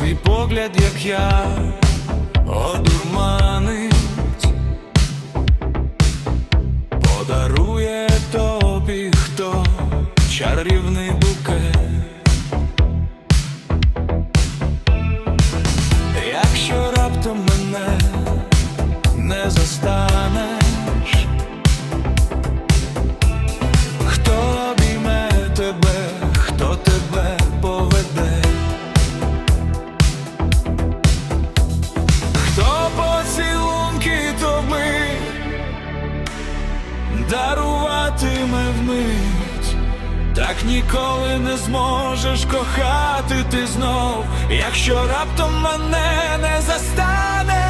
твій погляд, як я одурманить, подарує тобі хто чарівний так ніколи не зможеш кохати ти знов, якщо раптом мене не застанеш.